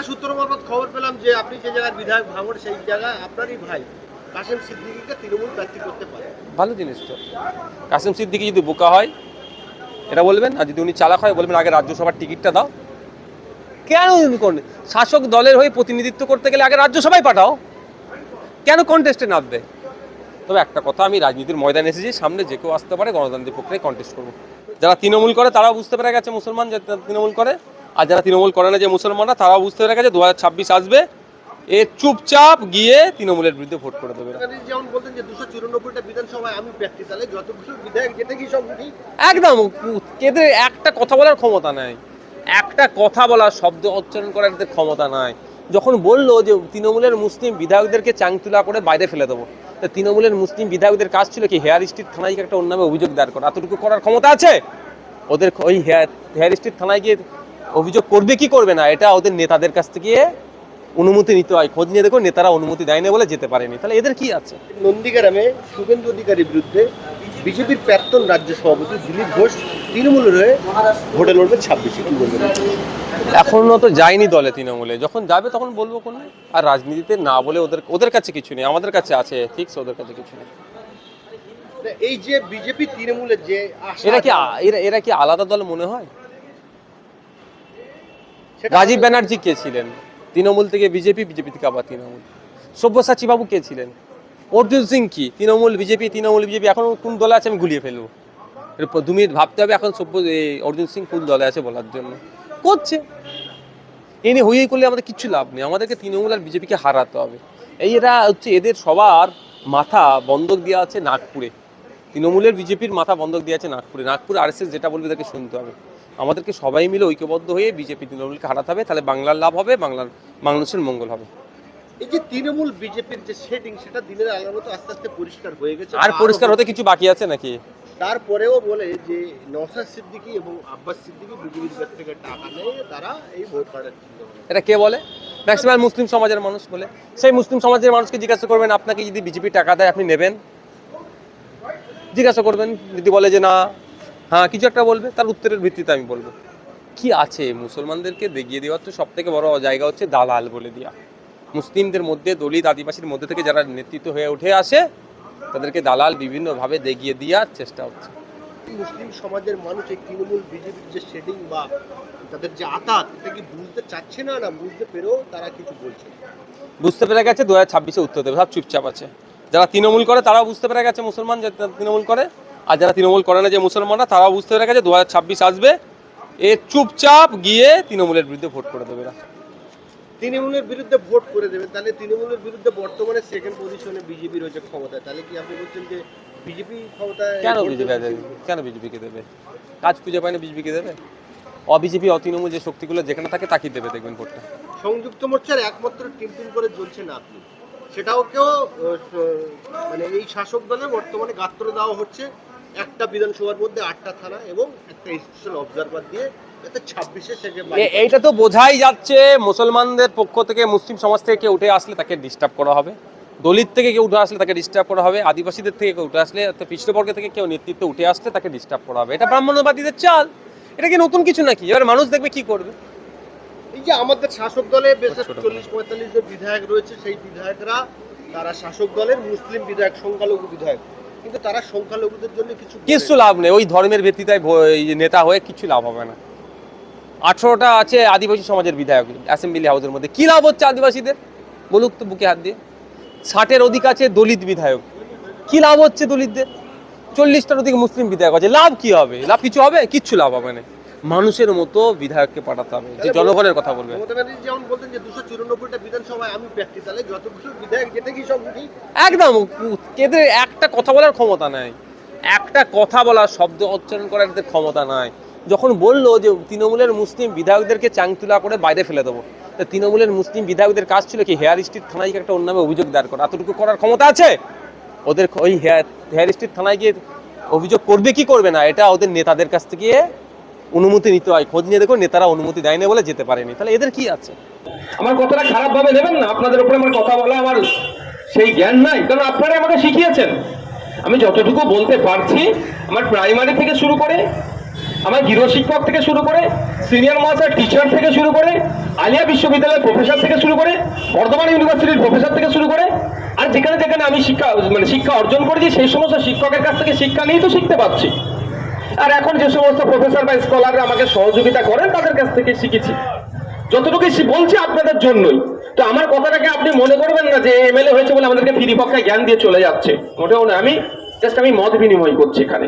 থানা সূত্র মারফত খবর পেলাম যে আপনি যে জায়গায় বিধায়ক ভাঙড় সেই জায়গায় আপনারই ভাই কাশেম সিদ্দিকীকে তৃণমূল প্রার্থী করতে পারে। ভালো জিনিস তো। কাসিম সিদ্দিকি যদি বোকা হয়, এটা বলবেন? আর যদি উনি চালাক হয়, বলবেন আগে রাজ্যসভার টিকিটটা দাও। কেন উনি করবেন? শাসক দলের হয়ে প্রতিনিধিত্ব করতে গেলে আগে রাজ্যসভায় পাঠাও। কেন কন্টেস্টে নামবে? তবে একটা কথা, আমি রাজনীতির ময়দানে এসেছি, সামনে যে কেউ আসতে পারে, গণতান্ত্রিক প্রক্রিয়ায় কন্টেস্ট করব। যারা তৃণমূল করে, তারাও বুঝতে পেরে গেছে মুসলমান যে তৃণমূল করে। আর যারা তৃণমূল করে না যে মুসলমানরা তারাও বুঝতে পেরে গেছে দু আসবে। এ চুপচাপ গিয়ে তৃণমূলের বিরুদ্ধে ভোট করে দেবে। যেমন বলতেন যে দুশো চুরানব্বইটা বিধানসভায় আমি প্রার্থী তাহলে যতগুলো বিধায়ক যেতে কি সব একদম এদের একটা কথা বলার ক্ষমতা নাই। একটা কথা বলার শব্দ উচ্চারণ করার এদের ক্ষমতা নাই। যখন বলল যে তৃণমূলের মুসলিম বিধায়কদেরকে চাংতুলা করে বাইরে ফেলে দেবো তা তৃণমূলের মুসলিম বিধায়কদের কাজ ছিল কি হেয়ার স্ট্রিট থানায় গিয়ে একটা অন্য নামে অভিযোগ দায়ের করা? এতটুকু করার ক্ষমতা আছে? ওদের ওই হেয়ার হেয়ার স্ট্রিট থানায় গিয়ে অভিযোগ করবে কি করবে না এটা ওদের নেতাদের কাছ থেকে অনুমতি নিতে হয়। খোঁজ নিয়ে দেখো নেতারা অনুমতি দেয়নি বলে যেতে পারেনি। তাহলে এদের কি আছে? নন্দীগ্রামে শুভেন্দু অধিকারীর বিরুদ্ধে বিজেপির প্রাক্তন রাজ্য সভাপতি দিলীপ ঘোষ তৃণমূলের হয়ে ভোটে লড়বে ছাব্বিশে কি বলবেন এখনও তো যায়নি দলে তৃণমূলে। যখন যাবে তখন বলব কোন আর রাজনীতিতে না বলে ওদের ওদের কাছে কিছু নেই আমাদের কাছে আছে ঠিক ওদের কাছে কিছু নেই। এই যে বিজেপি তৃণমূলের যে এরা কি এরা এরা কি আলাদা দল মনে হয়? রাজীব ব্যানার্জি কে ছিলেন? তৃণমূল থেকে বিজেপি বিজেপি থেকে আবার তৃণমূল। সব্যসাচী বাবু কে ছিলেন? অর্জুন সিং কি? তৃণমূল বিজেপি তৃণমূল বিজেপি এখন কোন দলে আছে আমি গুলিয়ে ফেলব। এরপর দু মিনিট ভাবতে হবে এখন সভ্য এই অর্জুন সিং কোন দলে আছে বলার জন্য। করছে। এই নিয়ে হইয়ে করলে আমাদের কিচ্ছু লাভ নেই। আমাদেরকে তৃণমূল আর বিজেপিকে হারাতে হবে। এই এরা হচ্ছে এদের সবার মাথা বন্ধক দেওয়া আছে নাগপুরে। তৃণমূলের বিজেপির মাথা বন্ধক দেওয়া আছে নাগপুরে। নাগপুরে আরএসএস যেটা বলবে তাকে শুনতে হবে। আমাদেরকে সবাই মিলে ঐক্যবদ্ধ হয়ে বিজেপি তৃণমূলকে হারাতে হবে তাহলে বাংলার লাভ হবে বাংলার মানুষের মঙ্গল হবে। এই যে তৃণমূল বিজেপির যে সেটিং সেটা দিনের আলোর আস্তে আস্তে পরিষ্কার হয়ে গেছে। আর পরিষ্কার হতে কিছু বাকি আছে নাকি? তারপরেও বলে যে নওশাদ সিদ্দিকী এবং আব্বাস সিদ্দিকী বিজেপির কাছ থেকে টাকা নেয় তারা এই ভোট কাটার এটা কে বলে? ম্যাক্সিমাম মুসলিম সমাজের মানুষ বলে। সেই মুসলিম সমাজের মানুষকে জিজ্ঞাসা করবেন আপনাকে যদি বিজেপি টাকা দেয় আপনি নেবেন? জিজ্ঞাসা করবেন যদি বলে যে না হ্যাঁ কিছু একটা বলবে? তার উত্তরের ভিত্তিতে আমি বলব। কি আছে? মুসলমানদেরকে দেখিয়ে দেওয়ার তো সব থেকে বড় জায়গা হচ্ছে দালাল বলে দেওয়া। মুসলিমদের মধ্যে দলিত আদিবাসীর মধ্যে থেকে যারা নেতৃত্ব হয়ে উঠে আসে তাদেরকে দালাল বিভিন্নভাবে দেখিয়ে দেওয়ার চেষ্টা হচ্ছে। মুসলিম সমাজের মানুষ এই তৃণমূল বিজেপির যে সেটিং বা তাদের যে আতাত এটা কি বুঝতে চাচ্ছে না? না বুঝতে পেরেও তারা কিছু বলছে বুঝতে পেরে গেছে দু হাজার ছাব্বিশে উত্তর দেবে সব চুপচাপ আছে। যারা তৃণমূল করে তারাও বুঝতে পেরে গেছে মুসলমান যে তৃণমূল করে। আর যারা তৃণমূল করে না যে মুসলমানরা তারাও বুঝতে পেরে গেছে দু হাজার ছাব্বিশ আসবে। এ চুপচাপ গিয়ে তৃণমূলের বিরুদ্ধে ভোট করে দেবে এরা। তৃণমূলের বিরুদ্ধে ভোট করে দেবে। তাহলে তৃণমূলের বিরুদ্ধে বর্তমানে সেকেন্ড পজিশনে বিজেপি রয়েছে ক্ষমতায়। তাহলে কি আপনি বলছেন যে বিজেপি ক্ষমতায় কেন বিজেপি কেন বিজেপিকে দেবে? কাজ খুঁজে পায় না বিজেপিকে দেবে? অবিজেপি অতৃণমূল যে শক্তিগুলো যেখানে থাকে তাকিয়ে দেবে দেখবেন ভোটটা। সংযুক্ত মোর্চার একমাত্র টিম করে চলছে না আপনি। সেটাও কেউ মানে এই শাসক দলে বর্তমানে গাত্র দেওয়া হচ্ছে। একটা বিধানসভার মধ্যে আটটা থানা এবং একটা স্পেশাল অবজারভার দিয়ে এইটা তো বোঝাই যাচ্ছে মুসলমানদের পক্ষ থেকে মুসলিম সমাজ থেকে কেউ উঠে আসলে তাকে ডিস্টার্ব করা হবে। দলিত থেকে কেউ উঠে আসলে তাকে ডিস্টার্ব করা হবে আদিবাসীদের থেকে কেউ উঠে আসলে পৃষ্ঠবর্গ থেকে কেউ নেতৃত্ব উঠে আসলে তাকে ডিস্টার্ব করা হবে। এটা ব্রাহ্মণ্যবাদীদের চাল। এটা কি নতুন কিছু নাকি? এবার মানুষ দেখবে কি করবে। এই যে আমাদের শাসক দলে বেশ চল্লিশ পঁয়তাল্লিশ যে বিধায়ক রয়েছে সেই বিধায়করা তারা শাসক দলের মুসলিম বিধায়ক সংখ্যালঘু বিধায়ক। কিন্তু তারা সংখ্যালঘুদের জন্য কিছু কিছু লাভ নেই। ওই ধর্মের ভিত্তিতে নেতা হয়ে কিছু লাভ হবে না। আঠেরোটা আছে আদিবাসী সমাজের বিধায়ক অ্যাসেম্বলি হাউসের মধ্যে। কি লাভ হচ্ছে আদিবাসীদের? বলুক তো বুকে হাত দিয়ে। ষাটের অধিক আছে দলিত বিধায়ক। কি লাভ হচ্ছে দলিতদের? চল্লিশটার অধিক মুসলিম বিধায়ক আছে। লাভ কি হবে? লাভ কিছু হবে? কিচ্ছু লাভ হবে না। মানুষের মতো বিধায়ককে পাঠাতে হবে যে জনগণের কথা বলবে। যেমন বলতেন যে দুশো চুরানব্বইটা বিধানসভায় আমি প্রার্থী তাহলে যতগুলো বিধায়ক যেতে কি সব একদম এদের একটা কথা বলার ক্ষমতা নাই। একটা কথা বলার শব্দ উচ্চারণ করার এদের ক্ষমতা নাই। যখন বলল যে তৃণমূলের মুসলিম বিধায়কদেরকে চাংতুলা করে বাইরে ফেলে দেবো তা তৃণমূলের মুসলিম বিধায়কদের কাজ ছিল কি হেয়ার স্ট্রিট থানায় একটা অন্য নামে অভিযোগ দায়ের করা। এতটুকু করার ক্ষমতা আছে? ওদের ওই হেয়ার হেয়ার স্ট্রিট থানায় গিয়ে অভিযোগ করবে কি করবে না এটা ওদের নেতাদের কাছ থেকে অনুমতি নিতে হয়। খোঁজ নিয়ে দেখো নেতারা অনুমতি দেয়নি বলে যেতে পারেনি। তাহলে এদের কি আছে? আমার কথাটা খারাপ ভাবে নেবেন না। আপনাদের উপরে আমার কথা বলা আমার সেই জ্ঞান নাই। কারণ আপনারা আমাকে শিখিয়েছেন। আমি যতটুকু বলতে পারছি, আমার প্রাইমারি থেকে শুরু করে, আমার গৃহ শিক্ষক থেকে শুরু করে, সিনিয়র মাস্টার টিচার থেকে শুরু করে, আলিয়া বিশ্ববিদ্যালয়ের প্রফেসর থেকে শুরু করে, বর্ধমান ইউনিভার্সিটির প্রফেসর থেকে শুরু করে, আর যেখানে যেখানে আমি শিক্ষা মানে শিক্ষা অর্জন করেছি, সেই সমস্ত শিক্ষকের কাছ থেকে শিক্ষা নিয়েই তো শিখতে পাচ্ছি আর এখন যে সমস্ত প্রফেসর বা স্কলাররা আমাকে সহযোগিতা করেন, তাদের কাছ থেকে শিখেছি। যতটুকু বলছি আপনাদের জন্যই। তো আমার কথাটাকে আপনি মনে করবেন না যে এমএলএ হয়েছে বলে আমাদেরকে ফ্রি পক্ষে জ্ঞান দিয়ে চলে যাচ্ছে। মোটেও না, আমি জাস্ট আমি মত বিনিময় করছি এখানে।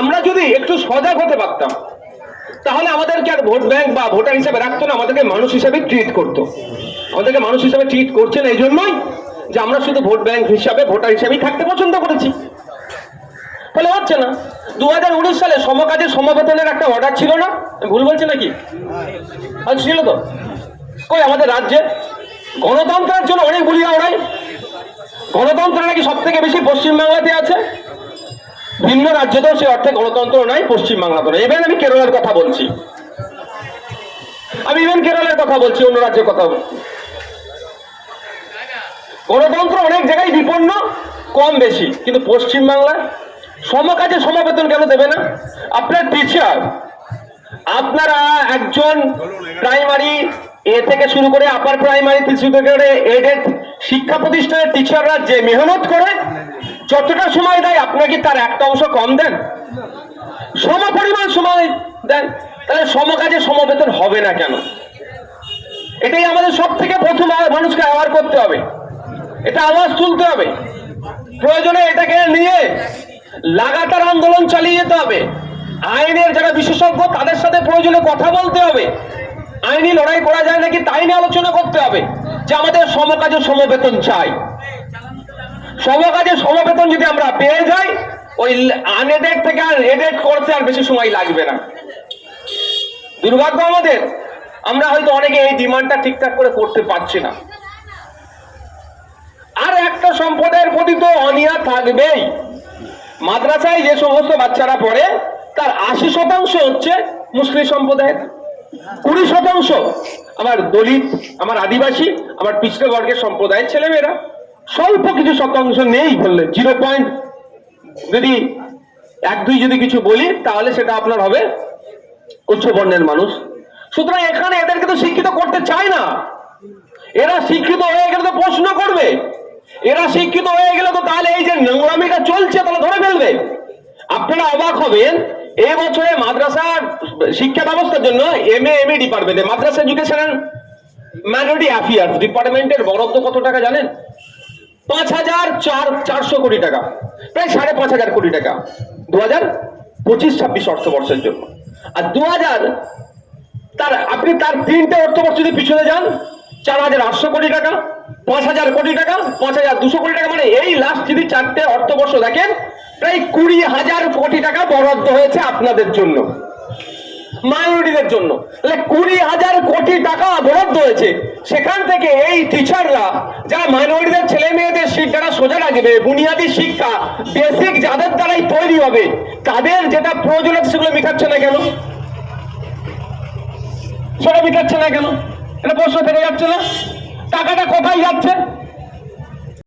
আমরা যদি একটু সজাগ হতে পারতাম, তাহলে আমাদেরকে আর ভোট ব্যাংক বা ভোটার হিসাবে রাখতো না, আমাদেরকে মানুষ হিসাবে ট্রিট করতো। আমাদেরকে মানুষ হিসাবে ট্রিট করছেন এই জন্যই যে আমরা শুধু ভোট ব্যাংক হিসাবে ভোটার হিসাবেই থাকতে পছন্দ করেছি। ফলে হচ্ছে না। দু হাজার উনিশ সালে সমকাজের সমবেতনের একটা অর্ডার ছিল না? ভুল বলছি নাকি? ছিল তো। কই, আমাদের রাজ্যে? গণতন্ত্রের জন্য অনেক বলিয়া ওরাই গণতন্ত্র নাকি সব থেকে বেশি পশ্চিমবাংলাতে আছে? ভিন্ন রাজ্যেতেও সে অর্থে গণতন্ত্র নাই পশ্চিমবাংলাতে নয় এবার আমি কেরলের কথা বলছি। আমি ইভেন কেরলের কথা বলছি, অন্য রাজ্যের কথা গণতন্ত্র অনেক জায়গায় বিপন্ন, কম বেশি। কিন্তু পশ্চিমবাংলায় সমকাজে সমবেতন কেন দেবে না? আপনার টিচার আপনারা একজন প্রাইমারি এ থেকে শুরু করে আপার প্রাইমারি করে এডেড শিক্ষা প্রতিষ্ঠানের টিচাররা যে মেহনত করে, যতটা সময় দেয় আপনাকে তার একটা অংশ কম দেন? সম পরিমাণ সময় দেন, তাহলে সমকাজে সমবেতন হবে না কেন? এটাই আমাদের সব থেকে প্রথম মানুষকে অ্যাওয়ার করতে হবে। এটা আওয়াজ তুলতে হবে। প্রয়োজনে এটাকে নিয়ে লাগাতার আন্দোলন চালিয়ে যেতে হবে। আইনের যারা বিশেষজ্ঞ, তাদের সাথে প্রয়োজনে কথা বলতে হবে। আইনি লড়াই করা যায় নাকি তাই নিয়ে আলোচনা করতে হবে। যে আমাদের সমকাজে সমবেতন চাই। সমকাজে সমবেতন যদি আমরা পেয়ে যাই, ওই আনএডেড থেকে আর এডেড করতে আর বেশি সময় লাগবে না। দুর্ভাগ্য আমাদের। আমরা হয়তো অনেকে এই ডিমান্ডটা ঠিকঠাক করে করতে পারছি না। আর একটা সম্প্রদায়ের প্রতি তো অনিয়া থাকবেই। মাদ্রাসায় যে সমস্ত বাচ্চারা পড়ে, তার আশি শতাংশ হচ্ছে মুসলিম সম্প্রদায়ের। কুড়ি শতাংশ আমার দলিত, আমার আদিবাসী, আমার পিছড়ে বর্গের সম্প্রদায়ের ছেলেমেয়েরা। স্বল্প কিছু শতাংশ নেই বললে জিরো পয়েন্ট যদি এক, দুই যদি কিছু বলি, তাহলে সেটা আপনার হবে উচ্চ বর্ণের মানুষ। সুতরাং এখানে এদেরকে তো শিক্ষিত করতে চায় না। এরা শিক্ষিত হয়ে গেলে তো প্রশ্ন করবে। এরা শিক্ষিত হয়ে গেলে তো তাহলে এই যে নোংরামিটা চলছে, তাহলে ধরে ফেলবে। আপনারা অবাক হবেন এই বছরে মাদ্রাসার শিক্ষা ব্যবস্থার জন্য এম এ এম এ ডিপার্টমেন্টে মাদ্রাসা এডুকেশন মাইনরিটি অ্যাফেয়ার্স ডিপার্টমেন্টের বরাদ্দ কত টাকা জানেন? পাঁচ হাজার চার, চারশো কোটি টাকা, প্রায় সাড়ে পাঁচ হাজার কোটি টাকা। দু হাজার পঁচিশ, ছাব্বিশ অর্থবর্ষের জন্য। আর দু হাজার, তার, আপনি তার তিনটে অর্থবর্ষ যদি পিছনে যান, চার হাজার আটশো কোটি টাকা। পাঁচ হাজার কোটি টাকা, পাঁচ হাজার দুশো কোটি টাকা মানে এই লাস্ট যদি চারটে অর্থবর্ষ দেখেন, প্রায় কুড়ি হাজার কোটি টাকা বরাদ্দ হয়েছে আপনাদের জন্য মাইনরিটিদের জন্য। কুড়ি হাজার কোটি টাকা বরাদ্দ হয়েছে। সেখান থেকে এই টিচাররা যারা মাইনরিটিদের ছেলে মেয়েদের শিক্ষাটা সোজা রাখবে, বুনিয়াদী শিক্ষা বেসিক যাদের দ্বারাই তৈরি হবে, তাদের যেটা প্রয়োজন আছে সেগুলো মিটাচ্ছে না কেন? সেটা মিটাচ্ছে না কেন? এটা প্রশ্ন থেকে যাচ্ছে না? টাকাটা কোথায় যাচ্ছে?